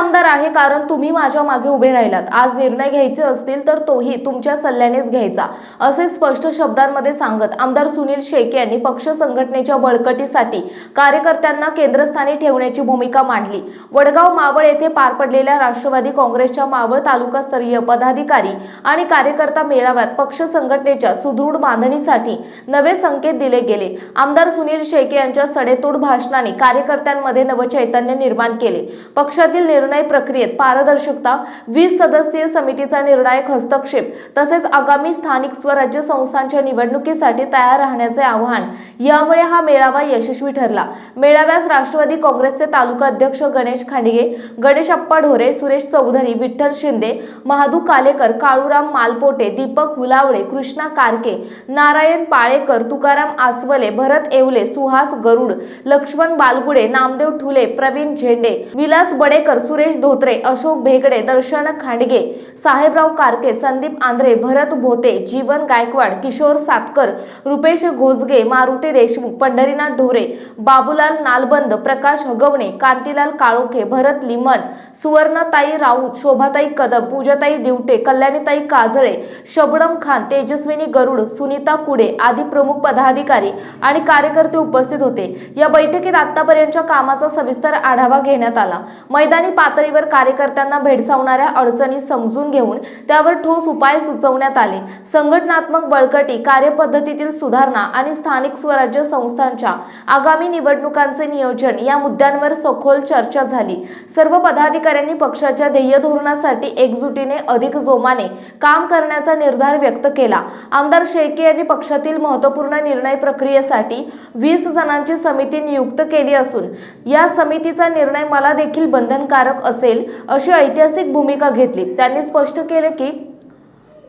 आमदार आहे कारण तुम्ही माझ्या मागे उभे राहिलात. आज निर्णय घ्यायचे असतील तर तोही तुमच्या सल्ल्यानेच घ्यायचा असे स्पष्ट शब्दांमध्ये सांगत आमदार सुनील शेके यांनी पक्ष संघटनेच्या बळकटीसाठी कार्यकर्त्यांना केंद्रस्थानी ठेवण्याची भूमिका मांडली. वडगाव मावळ येथे पार पडलेल्या राष्ट्रवादी काँग्रेसच्या मावळ तालुकास्तरीय पदाधिकारी आणि कार्यकर्ता मेळाव्यात पक्ष संघटनेच्या सुदृढ बांधणीसाठी नवे संकेत दिले गेले. आमदार सुनील शेके यांच्या सडेतोड भाषणाने कार्यकर्त्यांमध्ये नवचैतन्य निर्माण केले. पक्षातील निर्णय निर्णय प्रक्रियेत पारदर्शकता वीस सदस्यीय समितीचा निर्णायक हस्तक्षेप तसेच आगामी स्थानिक स्वराज्य संस्थांच्या निवडणुकीसाठी तयार राहण्याचे आवाहन. यामुळे हा मेळावा यशस्वी ठरला. मेळाव्यास राष्ट्रवादी काँग्रेसचे तालुका अध्यक्ष गणेश खांडगे गणेश अप्पा ढोरे सुरेश चौधरी विठ्ठल शिंदे महादू कालेकर काळूराम मालपोटे दीपक हुलावळे कृष्णा कारके नारायण पाळेकर तुकाराम आसवले भरत येवले सुहास गरुड लक्ष्मण बालगुडे नामदेव ठुले प्रवीण झेंडे विलास बडेकर सुरेश धोत्रे अशोक भेगडे दर्शन खांडगे साहेबराव कारके संदीप आंध्रे भरत भोते जीवन गायकवाड किशोर सातकर रुपेश घोजगे मारुती देशमुख पंढरीनाथ ढोरे बाबूलाल नालबंद प्रकाश हगवणे कांतीलाल काळोखे भरत लिमन सुवर्णताई राऊत शोभाताई कदम पूजाताई दिवटे कल्याणीताई काजळे शबनम खान तेजस्विनी गरुड सुनीता कुडे आदी प्रमुख पदाधिकारी आणि कार्यकर्ते उपस्थित होते. या बैठकीत आतापर्यंतच्या कामाचा सविस्तर आढावा घेण्यात आला. मैदानी पातळीवर कार्यकर्त्यांना भेडसावणाऱ्या अडचणी समजून घेऊन त्यावर ठोस उपाय सुचवण्यात आले. संघटनात्मक बळकटी कार्यपद्धतीतील सुधारणा आणि स्थानिक स्वराज्य संस्थांच्या आगामी निवडणुकांचे नियोजन या मुद्द्यांवर सखोल चर्चा झाली. सर्व पदाधिकाऱ्यांनी पक्षाच्या ध्येय धोरणासाठी एकजुटीने अधिक जोमाने काम करण्याचा निर्धार व्यक्त केला. आमदार शेळके यांनी पक्षातील महत्त्वपूर्ण निर्णय प्रक्रियेसाठी वीस जणांची समिती नियुक्त केली असून या समितीचा निर्णय मला देखील बंधनकारक असेल अशी ऐतिहासिक भूमिका घेतली. त्यांनी स्पष्ट केले की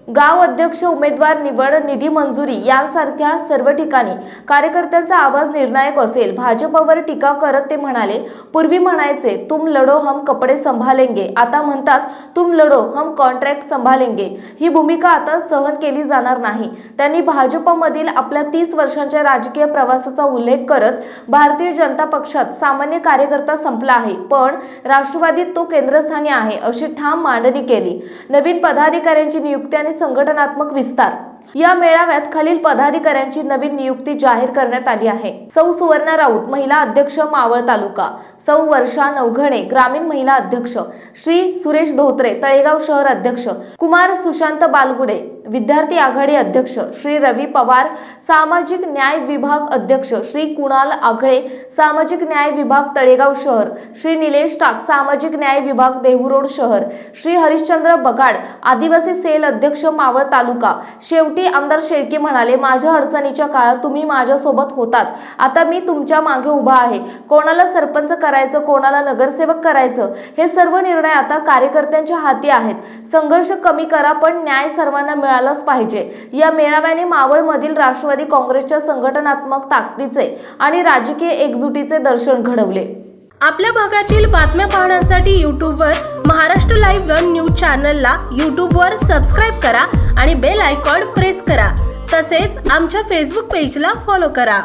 गाव अध्यक्ष उमेदवार निवड निधी मंजुरी यांसारख्या सर्व ठिकाणी कार्यकर्त्यांचा आवाज निर्णायक असेल. भाजपवर टीका करत ते म्हणाले पूर्वी म्हणायचे तुम लढो हम कपडे संभालेंगे. आता म्हणतात तुम लढो हम कॉन्ट्रॅक्ट संभालेंगे. ही भूमिका आता सहन केली जाणार नाही. त्यांनी भाजपमधील आपल्या तीस वर्षांच्या राजकीय प्रवासाचा उल्लेख करत भारतीय जनता पक्षात सामान्य कार्यकर्ता संपला आहे. पण राष्ट्रवादीत तो केंद्रस्थानी आहे अशी ठाम मांडणी केली. नवीन पदाधिकाऱ्यांची नियुक्ती आणि संघटनात्मक विस्तार. या मेळाव्यात खालील पदाधिकाऱ्यांची नवीन नियुक्ती जाहीर करण्यात आली आहे. सौ सुवर्णा राऊत महिला अध्यक्ष मावळ तालुका. सौ वर्षा नवघणे ग्रामीण महिला अध्यक्ष. श्री सुरेश धोत्रे तळेगाव शहर अध्यक्ष. कुमार सुशांत बालगुडे विद्यार्थी आघाडी अध्यक्ष श्री रवी पवार सामाजिक न्याय विभाग अध्यक्ष श्री कुणाल आघळे सामाजिक न्याय विभाग तळेगाव शहर श्री निलेश टाक सामाजिक न्याय विभाग देहूरोड शहर श्री हरिश्चंद्र बगाड आदिवासी सेल अध्यक्ष मावळ तालुका. शेवटी आमदार शेळके म्हणाले माझ्या अडचणीच्या काळात तुम्ही माझ्यासोबत होतात. आता मी तुमच्या मागे उभा आहे. कोणाला सरपंच करायचं कोणाला नगरसेवक करायचं हे सर्व निर्णय आता कार्यकर्त्यांच्या हाती आहेत. संघर्ष कमी करा पण न्याय सर्वांना मिळालाच पाहिजे. या मेळाव्याने मावळमधील राष्ट्रवादी काँग्रेसच्या संघटनात्मक ताकदीचे आणि राजकीय एकजुटीचे दर्शन घडवले. आपल्या भागातील बातम्या पाहण्यासाठी यूट्यूबवर महाराष्ट्र लाईव्ह वन न्यूज चॅनलला यूट्यूबवर सबस्क्राईब करा आणि बेल आयकॉन प्रेस करा. तसेच आमच्या फेसबुक पेजला फॉलो करा.